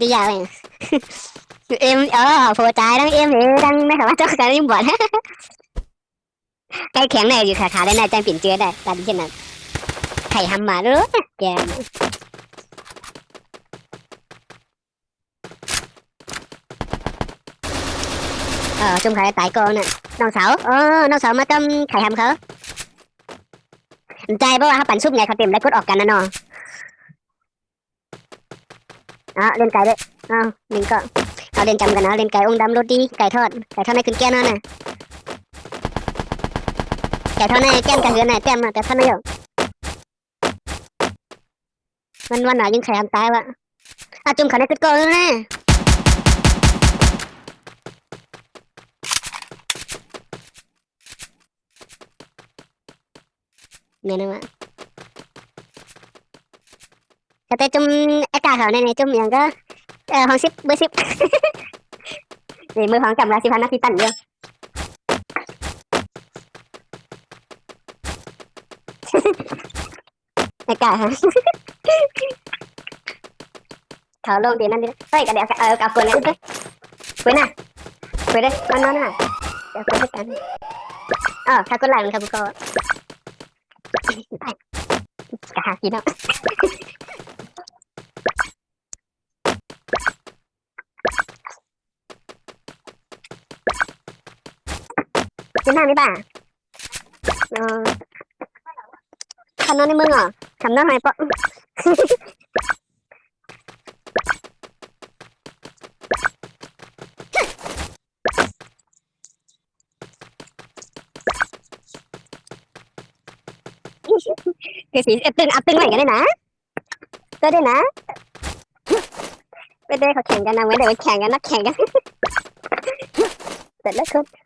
ดีอย่างเอ็มเออโผล่ใจดังเอ็มเอทั้งไม่สามารถเจ้าการริมบอนใกล้แข็งแน่อยู่ขาขาได้แน่ใจปิ่นเจือได้ตามเช่นนั้นไข่ทำมมาด้วยแกเออจุ่มไข่ตายก่อนน่ะน้องสาวเออน้องสาวมาต้มไข่ทมเขาใจเพราะว่าเขาปั่นซุปไงเขาเต็มได้กดออกกันนะน้อง อะเล่นไก่ด้วยอ้าวหนึ่งก็เอาเล่นจำกันนะเล่นไก่องดำโรตีไก่ทอดไก่ทอดในขึ้นแก้วนั่นน่ะไก่ทอดในแก้มกันเหือนน่ะแก้มน่ะแต่ทอดไม่ยอะมันวันไหนยิงไข่ทำตายวะอาจุ่มเขาในขึ้นก่อนเลยนะเนี่ยนะวะ แต่จุ่มไอ้กาเขาในในจุ่มอย่างก็เออของสิบเบอร์สิบนี่มือของจำราสิพันตีตันเดียวไม่กล้าฮะเขาลงดีนั่นดิเฮ้ยกันเดี๋ยวเออเอาปืนเลยเฮ้ยปืนน่ะปืนเลยมันนั่นน่ะเดี๋ยวปืนด้วยกันเออถ้ากูไล่มันเขากูก็ไปกะหากินเนาะ กินหน้าไม่บ้าเออทำน้องในมึงเหรอทำน้องไหนปะคือสีตึงอัพตึงใหม่กันได้นะก็ได้นะไม่ได้เขาแข่งกันนะไม่ได้ไปแข่งกันนักแข่งกันเสร็จแล้วครับ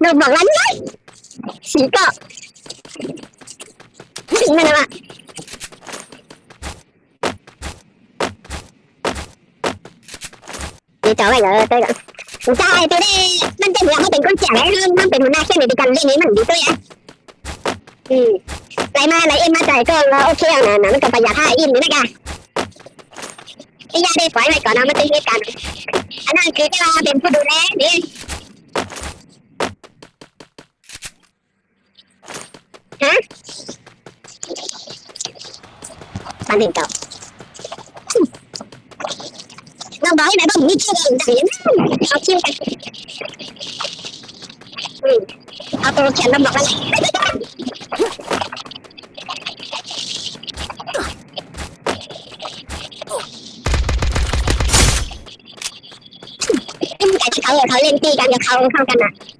ได้เดือดโก้เลยนะชาเขียวไรเล่นทะเลน้องหมอเนาเล่นน้องหมอโดนบอกว่าไงสีเกาะถึงมันนะวะนี่จ่อไว้เหรอเต้ยใช่ตัวนี้มันจะเหลือเขาเป็นคนแจกให้เรื่มันเป็นหัวหน้าเชื่อในการเล่นนี้มันดีตัวอะอืมไหลมาไหลเอ็นมาใจก็โอเคอะนะนะมันก็ประหยัดค่าอิ่มนี่นะกะไอ้ยาได้ปล่อยไว้ก่อนนะมันจะเหตุการณ์อันนั้นคือจะเป็นผู้ดูแลนี่ Hả? Bán hình cầu Nó bói bé bông như chưa đèn đẩy lắm Nó chưa cả Ừ Auto chuyển bông bọc ra này cái khẩu khẩu lên ti cảm được không không cần ạ à.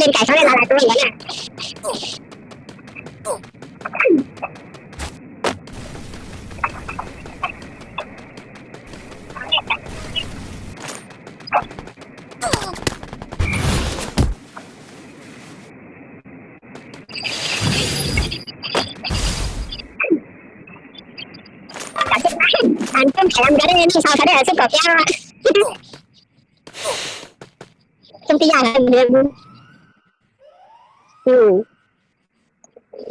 ดุมกันก็จะอัพไหลนะเขาคิดลุ่ม นะ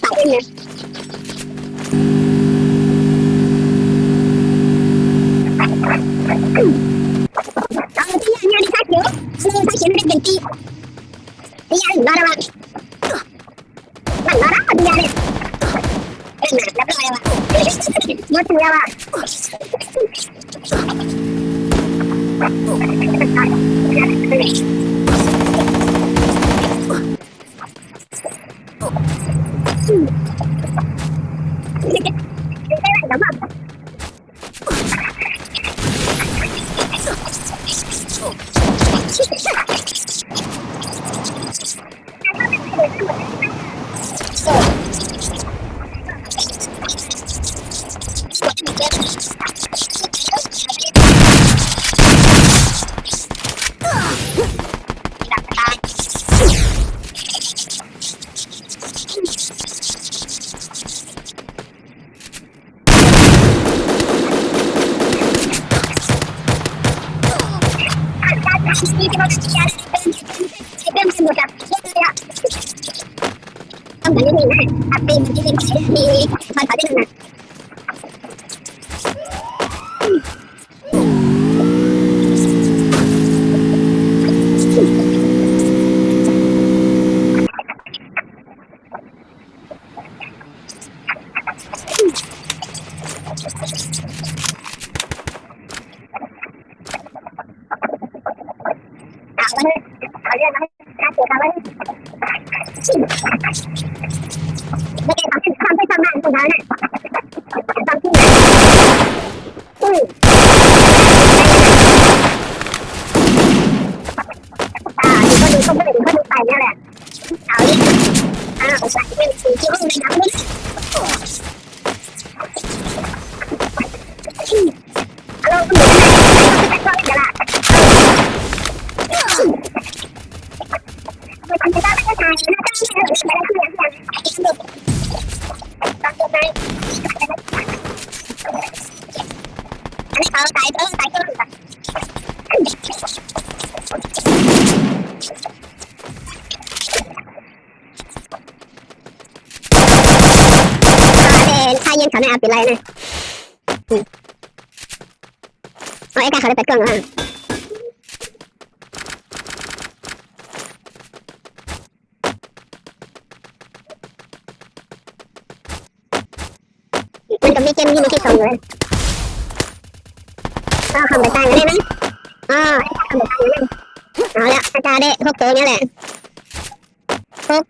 เอาเลยเลย Vâng ạ, đây đây. À, lên cái sau này là lại tôi nhớ nè. anh cũng phải làm cái đấy nên sao sẽ để sức cột nhau trong cái nhà này ừ พี่ยาเขาพี่ต้องเล่นได้พี่ยาเขาอะได้ก็ไ Şimdi gitti. Diğer bara var. Ben bara mı diğer? Ben bara var. Nasıl ya var? Tamam. Ang galing na. At may magiging sila ni Magpapalin ไปเนี่ยแหละเอาดิอ่าผมใส่เป็นสีที่ห้องน้ำไม่ ชเาเพิ่มสาเย็นเขาไม่เอาปิดไรนะเอาไอ้กาเขาได้เปิดกล้องแล้วมันก็มีเกมที่มันคิดตรงเลย ก็คอมไปตันก็ได้ไหมอ๋อคอมไปตันเอาละอาจารย์ได้พวกตัวนี้แหละพวก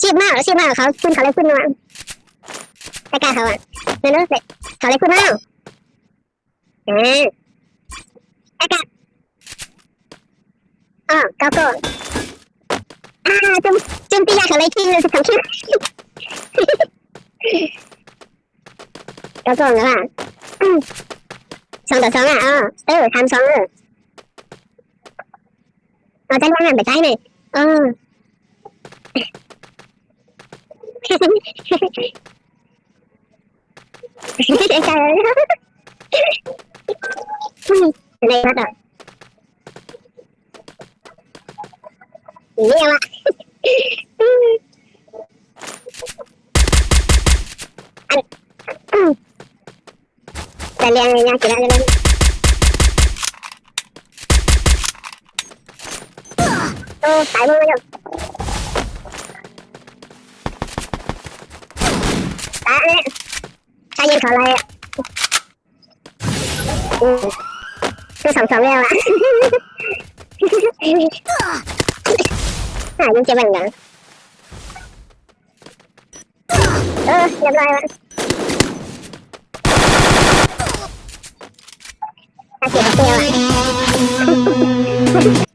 ชีพมากชีพมากเขาขึ้นเขาเลยขึ้นมาแต่กาเขาอะนั่นนู้นเลยเขาเลยขึ้นมาอ่าแต่กาอ๋อเก้าก็อ่าจุ่มจุ่มตียาเขาเลยขึ้นเลยสิของชื่อเก้าก็แล้วอ่อืมสองต่อสองอะ อ๋อเออทำสองเออ Ờ, tranh quang hẳn phải trái này. Ờ. Trời ơi. Từ đây bắt đầu. ยัเสร็แล้วเร็วๆโอ้สายมือเร็ตายเลยใช้ยิงเขออะไรอะอืมคือสองสองเร็วอะ หายิงเจ็บเหมือนกันเออเรียบร้อยแล้ว 私はそれをね。